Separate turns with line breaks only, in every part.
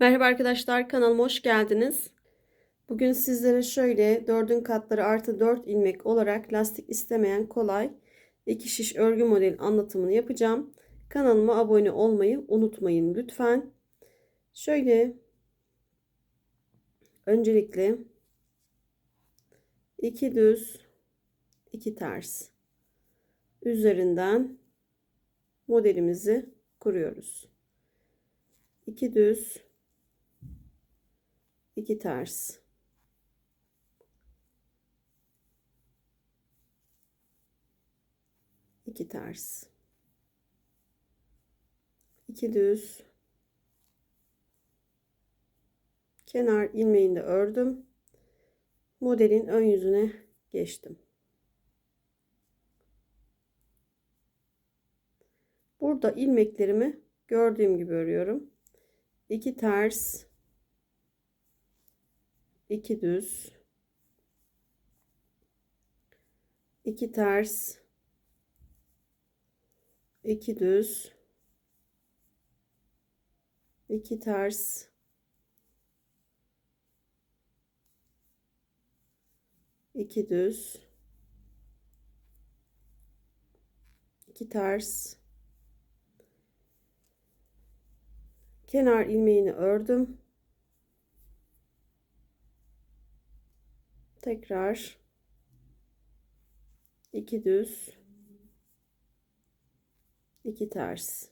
Merhaba arkadaşlar kanalıma hoş geldiniz. Bugün sizlere şöyle dördün katları artı 4 ilmek olarak lastik istemeyen kolay iki şiş örgü modeli anlatımını yapacağım. Kanalıma abone olmayı unutmayın lütfen. Şöyle öncelikle iki düz iki ters üzerinden modelimizi kuruyoruz. 2 düz 2 ters. İki ters. İki düz. Kenar ilmeğini de ördüm. Modelin ön yüzüne geçtim. Burada ilmeklerimi gördüğüm gibi örüyorum. 2 ters 2 düz. 2 ters. 2 düz. 2 ters. 2 düz. 2 ters. Kenar ilmeğini ördüm tekrar iki düz iki ters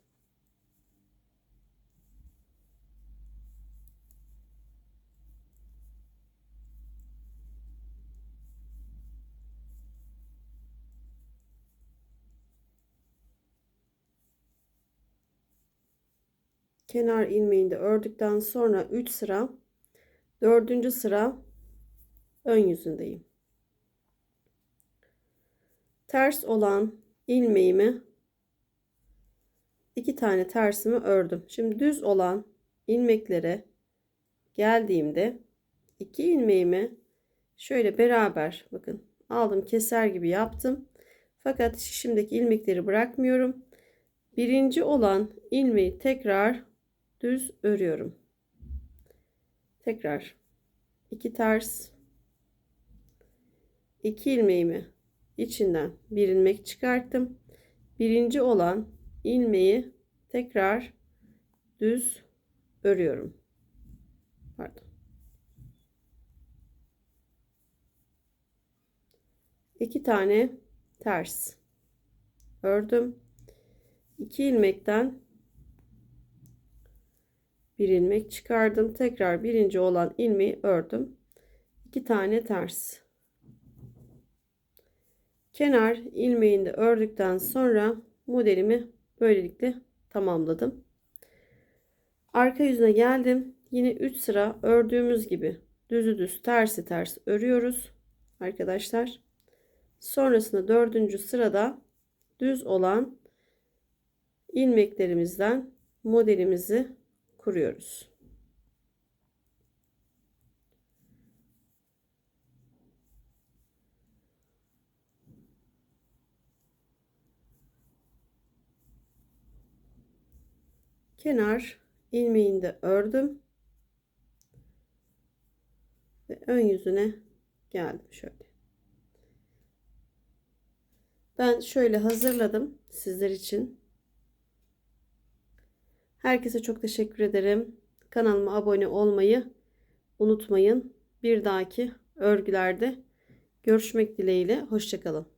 kenar ilmeğini de ördükten sonra 3 sıra 4. sıra ön yüzündeyim. Ters olan ilmeğimi iki tane tersimi ördüm. Şimdi düz olan ilmeklere geldiğimde iki ilmeğimi şöyle beraber bakın aldım keser gibi yaptım. Fakat şimdiki ilmekleri bırakmıyorum. Birinci olan ilmeği tekrar düz örüyorum. Tekrar iki ters 2 ilmeğimi içinden bir ilmek çıkarttım. Birinci olan ilmeği tekrar düz örüyorum. Pardon. İki tane ters ördüm. 2 ilmekten bir ilmek çıkardım. Tekrar birinci olan ilmeği ördüm. 2 tane ters kenar ilmeğini de ördükten sonra modelimi böylelikle tamamladım. Arka yüzüne geldim. Yine 3 sıra ördüğümüz gibi düzü düz tersi ters örüyoruz arkadaşlar. Sonrasında dördüncü sırada düz olan ilmeklerimizden modelimizi kuruyoruz. Kenar ilmeğinde ördüm. Ve ön yüzüne geldim şöyle. Ben şöyle hazırladım sizler için. Herkese çok teşekkür ederim. Kanalıma abone olmayı unutmayın. Bir dahaki örgülerde görüşmek dileğiyle. Hoşçakalın